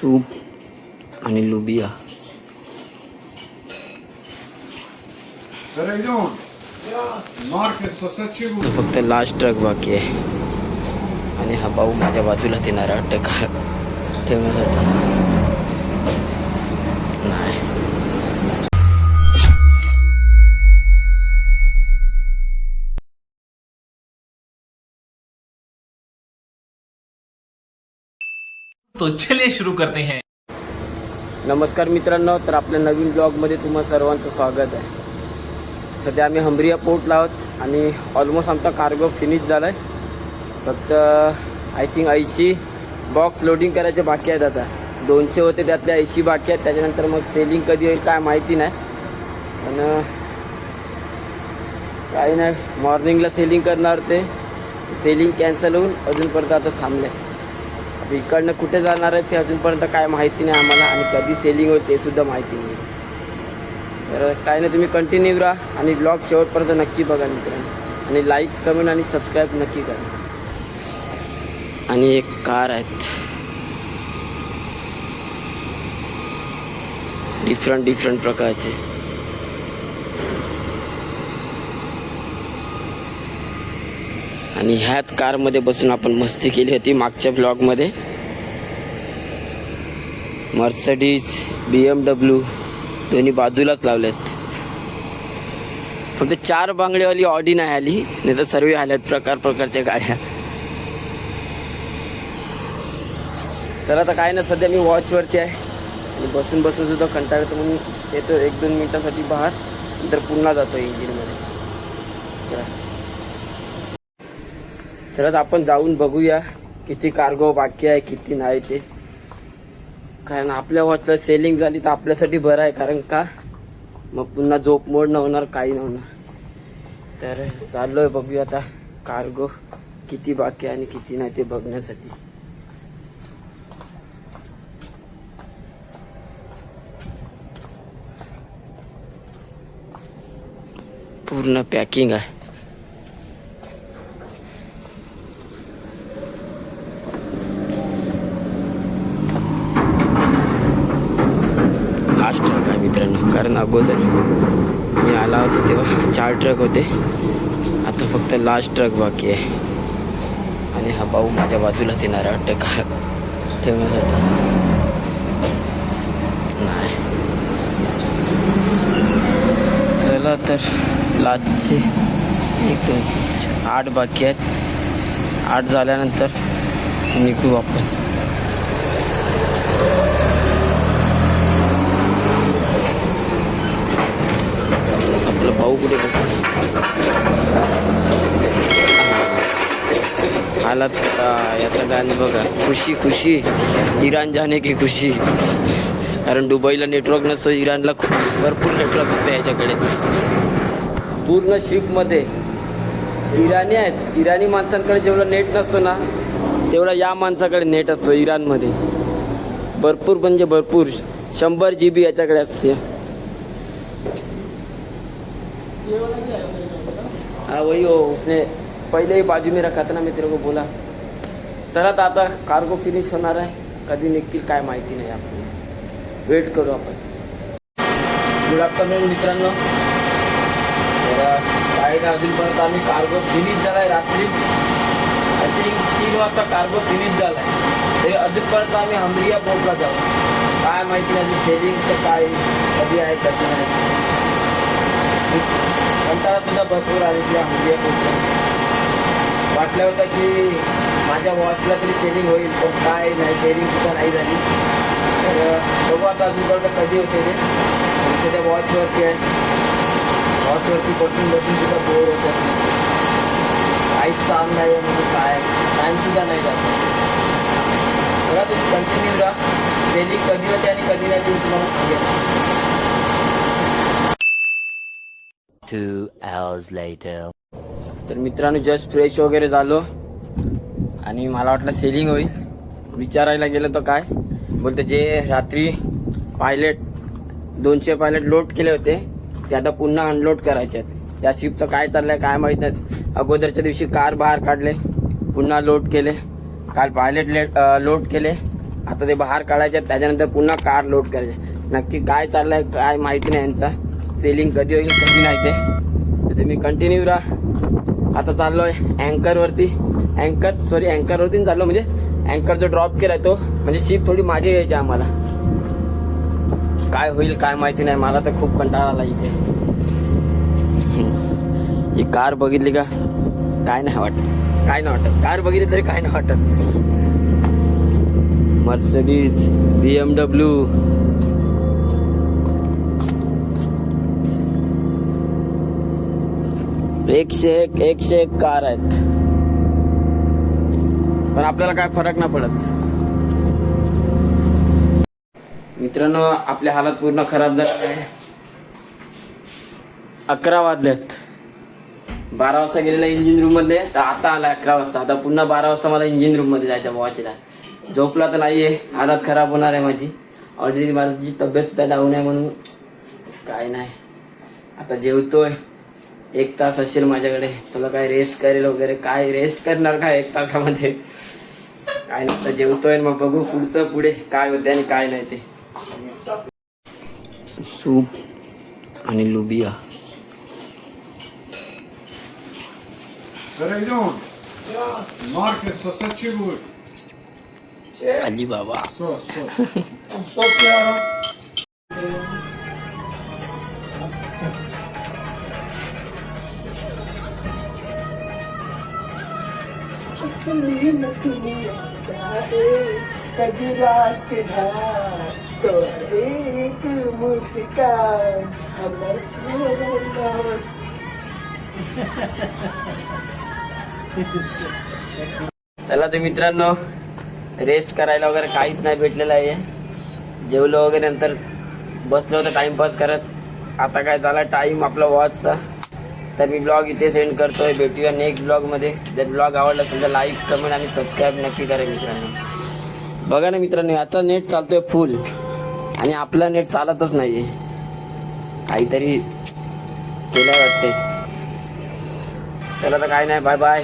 Soup आणि लुबिया. तो फक्त लास्ट ट्रक बाकी आहे. आणि हा भाऊ माझ्या बाजूलाच येणार आहे वाटतं ठेवण्यासाठी. तो चलिए शुरू करते हैं। नमस्कार मित्रांनो तर आपल्या नवीन ब्लॉगमध्ये तुम्हा सर्वांचं स्वागत आहे. सध्या आम्ही हंबरिया पोर्टला आहोत आणि ऑलमोस्ट आमचा कार्गो फिनिश झाला आहे फक्त आय थिंक ऐंशी बॉक्स लोडिंग करायचे बाकी आहेत आता. दोनशे होते त्यातले ऐंशी बाकी आहेत त्याच्यानंतर मग सेलिंग कधी होईल काय माहिती नाही. पण काही नाही मॉर्निंगला सेलिंग करणार ते. सेलिंग कॅन्सल होऊन अजूनपर्यंत आता थांबलं आहे इकडनं कुठे जाणार आहे ते अजूनपर्यंत काय माहिती नाही आम्हाला आणि कधी सेलिंग होईल ते सुद्धा माहिती नाही. तर काय नाही तुम्ही कंटिन्यू राहा आणि ब्लॉग शेवटपर्यंत नक्की बघा मित्रांनो. आणि लाईक कमेंट आणि सबस्क्राईब नक्की करा. आणि एक कार आहेत. डिफरंट डिफरंट प्रकारचे. आणि ह्याच कारमध्ये बसून आपण मस्ती केली होती मागच्या ब्लॉगमध्ये मर्सडीज बी एम डब्ल्यू दोन्ही बाजूलाच लावलेत. फक्त चार बांगडेवाली ऑडी नाही आली नाही तर सर्व आल्यात प्रकार प्रकारच्या गाड्या. तर आता काय ना सध्या मी वॉचवरती आहे. आणि बसून बसून सुद्धा कंटाळा येतो म्हणून येतो एक दोन मिनटासाठी बाहेर नंतर पुन्हा जातो इंजिनमध्ये चला. तर आपण जाऊन बघूया किती कार्गो बाकी आहे किती नाही ते. कारण आपल्या वॉचला सेलिंग झाली तर आपल्यासाठी बरं आहे कारण का? मग पुन्हा झोप मोड न होणार काही न होणार. तर आहे बघूया आता कार्गो किती बाकी आहे आणि किती नाही ते बघण्यासाठी. पूर्ण पॅकिंग आहे लास्ट ट्रक आहे मित्रांनो कारण अगोदर मी आला होता तेव्हा चार ट्रक होते. आता फक्त लास्ट ट्रक बाकी आहे. आणि हा भाऊ माझ्या बाजूलाच येणार आहे वाटतं कार ठेवण्यासाठी. नाही. चला तर लास्टचे एक दोन आठ बाकी आहेत. आठ झाल्यानंतर निघू आपण. आलात तर याचं गाणं बघा. खुशी खुशी. इराण जाणे की खुशी. कारण दुबईला नेटवर्क नसतं इराणला खूप भरपूर नेटवर्क असतं याच्याकडे. पूर्ण शिपमध्ये इराणी आहेत. इराणी माणसांकडे जेवढं नेट नसतो ना तेवढा या माणसाकडे नेट असतो इराणमध्ये. भरपूर म्हणजे भरपूर. शंभर जी बी याच्याकडे असते. हाँ वही हो उसने पहले ही बाजू में रखा था ना मैं तेरे को बोला। चला तर आता कार्गो फिनिश होणार आहे कधी निघतील काय माहिती नाही आपण वेट करू आपण गुड आफ्टरनून मित्रांनो। तर काही ना अजूनपर्यंत आम्ही कार्गो फिनिश झाला आहे रात्री. आय थिंक तीन वाजता कार्गो फिनिश झाला आहे तरी अजूनपर्यंत आम्ही हंबरिया पोर्टला जाऊ. काय माहिती नाही सेलिंगचं काय कधी आहे कधी नाही. कंटाळा सुद्धा भरपूर आली ती हंबरिया पोर्टला वाटलं होतं की माझ्या वॉचला तरी सेलिंग होईल पण काय नाही सेलिंग सुद्धा नाही झाली. तर बघू आता अजूनपर्यंत कधी होते ते. सध्या वॉचवरती आहे. वॉचवरती बसून बसून सुद्धा बोर होतं काहीच काम नाही आहे म्हणजे काय? टाईमसुद्धा नाही जात. बघा तुम्ही कंटिन्यू राहा सेलिंग कधी होते आणि कधी नाही ते तुम्हाला सांगेल Two hours later. तर मित्रांनो जस्ट फ्रेश वगैरे झालो. आणि मला वाटलं सेलिंग होईल. विचारायला गेलं तर काय? बोलते जे रात्री पायलट दोनशे पायलट लोड केले होते ते आता पुन्हा अनलोड करायचे आहेत. त्या शिपचं काय चाललं आहे काय माहीत नाही. अगोदरच्या दिवशी कार बाहेर काढले पुन्हा लोड केले. काल पायलट लेट लोड केले. आता ते बाहेर काढायचे आहेत त्याच्यानंतर पुन्हा कार लोड करायचे नक्की काय चाललं आहे काय माहिती नाही यांचा. सेलिंग कधी होईल कधी नाही ते. तुम्ही कंटिन्यू राहा. आता चाललो आहे अँकरवरती अँकर सॉरी अँकरवरती चाललो म्हणजे अँकर जो ड्रॉप केलाय तो म्हणजे शिप थोडी मागे घ्यायची आम्हाला. काय होईल काय माहिती नाही मला तर खूप कंटाळा आला इथे. ही कार बघितली का? काय नाही वाटत. काय नाही वाटत. कार बघितली तरी काय नाही वाटत. मर्सडीज बी एम डब्ल्यू एकशे एक एकशे एक कार आहेत. पण आपल्याला काय फरक नाही पडत. मित्रांनो आपल्या हालत पूर्ण खराब झाले आहे. अकरा वाजलेत. बारा वाजता गेलेला इंजिन रूममध्ये. तर आता आला अकरा वाजता. आता पुन्हा बारा वाजता मला इंजिन रूममध्ये जायचं वॉचला झोपला तर नाहीये. हालत खराब होणार आहे माझी. ऑलरेडी माझी तब्येत सुद्धा डाऊन आहे म्हणून. काय नाही. आता जेवतोय. एक तास असेल माझ्याकडे. तुला काय रेस्ट करेल वगैरे? काय रेस्ट करणार काय एक तासामध्ये? काय नाही जेवतोय मग बघू पुढचं पुढे. काय होते आणि काय नाही ते. सूप आणि लुबिया. Peraí, Marca só só chegou. Ali बाबा एक só. चला तर मित्रांनो रेस्ट करायला वगैरे काहीच नाही भेटलेलं आहे जेवलो वगैरे नंतर बसलो होतं टाइमपास करत आता काय झाला टाइम आपला वॉचचा तर मी ब्लॉग इथे सेंड करतोय. भेटूया नेक्स्ट ब्लॉगमध्ये जर ब्लॉग आवडला असेल तर लाईक कमेंट आणि सबस्क्राईब नक्की करा मित्रांनो. बघा ना मित्रांनो याचा नेट चालतोय फुल आणि आपला नेट चालतच नाही आहे काहीतरी केलं वाटते चला तर काय नाही बाय बाय